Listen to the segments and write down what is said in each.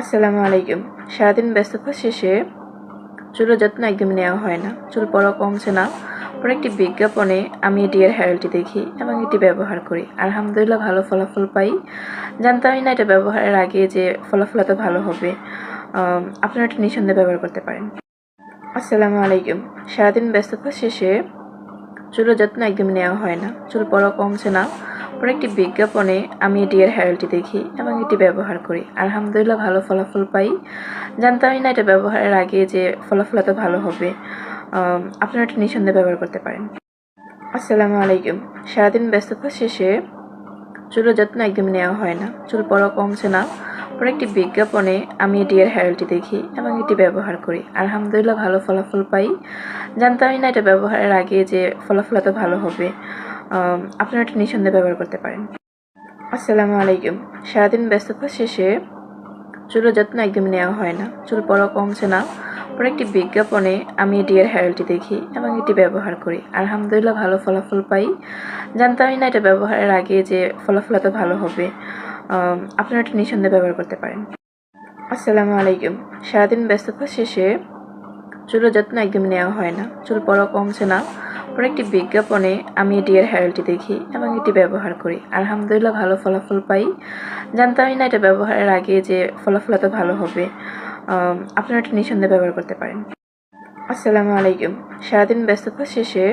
আসসালামু আলাইকুম সারাদিন ব্যস্ততা শেষে চুলের যত্ন একদমই নেওয়া হয় না। চুল পড়া কমছে না। পরে একটি বিজ্ঞাপনে আমি ডিয়ার হেয়ার অয়েলটি দেখি এবং এটি ব্যবহার করি। আলহামদুলিল্লাহ ভালো ফলাফল পাই। জানতামই না এটা ব্যবহারের আগে যে ফলাফল এত ভালো হবে। আপনারা এটা নিঃসন্দেহে ব্যবহার করতে পারেন। আসসালামু আলাইকুম সারাদিন ব্যস্ততা শেষে চুলের যত্ন একদমই নেওয়া হয় না। চুল পড়া কমছে না। পরে একটি বিজ্ঞাপনে আমি ডিয়ার হেয়ার অয়েলটি দেখি এবং এটি ব্যবহার করি। আলহামদুলিল্লাহ ভালো ফলাফল পাই। জানতামই না এটা ব্যবহারের আগে যে ফলাফল এত ভালো হবে। আপনারা এটা নিঃসন্দেহে ব্যবহার করতে পারেন। আসসালামু আলাইকুম। সারাদিন ব্যস্ততা শেষে চুলের যত্ন একদমই নেওয়া হয় না। চুল পড়া কমছে না। পরে একটি বিজ্ঞাপনে আমি ডিয়ার হেয়ার অয়েলটি দেখি এবং এটি ব্যবহার করি। আলহামদুলিল্লাহ ভালো ফলাফল পাই। জানতামই না এটা ব্যবহারের আগে যে ফলাফল এত ভালো হবে। আপনারা এটা নিঃসন্দেহে ব্যবহার করতে পারেন। আসসালামু আলাইকুম। সারাদিন ব্যস্ততা শেষে চুলের যত্ন একদমই নেওয়া হয় না। চুল পড়া কমছে না। পরে একটি বিজ্ঞাপনে আমি ডিয়ার হেয়ার অয়েলটি দেখি এবং এটি ব্যবহার করি। আলহামদুলিল্লাহ ভালো ফলাফল পাই। জানতামই না এটা ব্যবহারের আগে যে ফলাফল এত ভালো হবে। আপনারা এটা নিঃসন্দেহে ব্যবহার করতে পারেন। আসসালামু আলাইকুম। সারাদিন ব্যস্ততা শেষে চুলের যত্ন একদমই নেওয়া হয় না। চুল পড়া কমছে না। পরে একটি বিজ্ঞাপনে আমি ডিয়ার হেয়ার অয়েলটি দেখি এবং এটি ব্যবহার করি। আলহামদুলিল্লাহ, ভালো ফলাফল পাই। জানতামই না এটা ব্যবহারের আগে যে ফলাফল এত ভালো হবে। আপনারা এটা নিঃসন্দেহে ব্যবহার করতে পারেন। আসসালামু আলাইকুম। সারাদিন ব্যস্ততা শেষে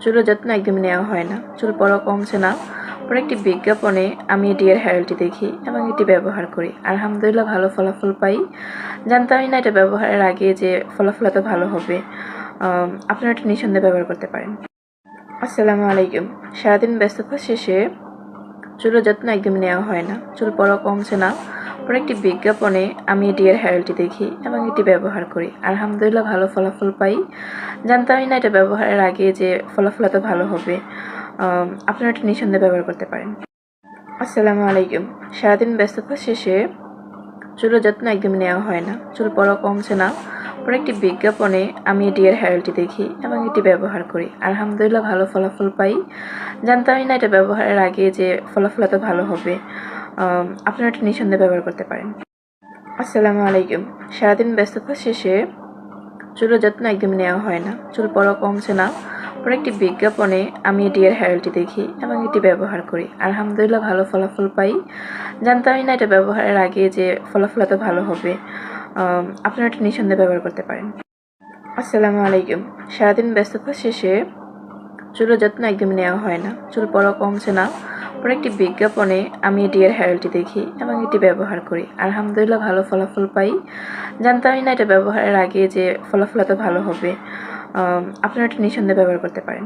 চুলের যত্ন একদমই নেওয়া হয় না। চুল পড়া কমছে না। পরে একটি বিজ্ঞাপনে আমি ডিয়ার হেয়ার অয়েলটি দেখি এবং এটি ব্যবহার করি। আলহামদুলিল্লাহ, ভালো ফলাফল পাই। জানতামই না এটা ব্যবহারের আগে যে ফলাফল এত ভালো হবে। আপনারা এটা নিঃসন্দেহে ব্যবহার করতে পারেন। আসসালামু আলাইকুম। সারাদিন ব্যস্ততা শেষে চুলের যত্ন একদমই নেওয়া হয় না। চুল পড়া কমছে না। পরে একটি বিজ্ঞাপনে আমি ডিয়ার হেয়ার অয়েলটি দেখি এবং এটি ব্যবহার করি। আলহামদুলিল্লাহ ভালো ফলাফল পাই। জানতামই না এটা ব্যবহারের আগে যে ফলাফল এত ভালো হবে। আপনারা এটা নিঃসন্দেহে ব্যবহার করতে পারেন। আসসালামু আলাইকুম। সারাদিন ব্যস্ততা শেষে চুলের যত্ন একদমই নেওয়া হয় না। চুল পড়া কমছে না। পরে একটি বিজ্ঞাপনে আমি ডিয়ার হেয়ার অয়েলটি দেখি এবং এটি ব্যবহার করি। আলহামদুলিল্লাহ ভালো ফলাফল পাই। জানতামই না এটা ব্যবহারের আগে যে ফলাফল এত ভালো হবে। আপনারা এটা নিঃসন্দেহে ব্যবহার করতে পারেন। আসসালামু আলাইকুম। সারাদিন ব্যস্ততা শেষে চুলের যত্ন একদমই নেওয়া হয় না। চুল পড়া কমছে না। পরে একটি বিজ্ঞাপনে আমি ডিয়ার হেয়ার অয়েলটি দেখি এবং এটি ব্যবহার করি। আলহামদুলিল্লাহ ভালো ফলাফল পাই। জানতামই না এটা ব্যবহারের আগে যে ফলাফল এত ভালো হবে। আপনারা এটা নিঃসন্দেহে ব্যবহার করতে পারেন। আসসালামু আলাইকুম। সারাদিন ব্যস্ততা শেষে চুলের যত্ন একদমই নেওয়া হয় না। চুল পড়া কমছে না। পরে একটি বিজ্ঞাপনে আমি ডিয়ার হেয়ার অয়েলটি দেখি এবং এটি ব্যবহার করি। আলহামদুলিল্লাহ ভালো ফলাফল পাই। জানতামই না এটা ব্যবহারের আগে যে ফলাফল এত ভালো হবে। আপনারা এটা নিঃসন্দেহে ব্যবহার করতে পারেন।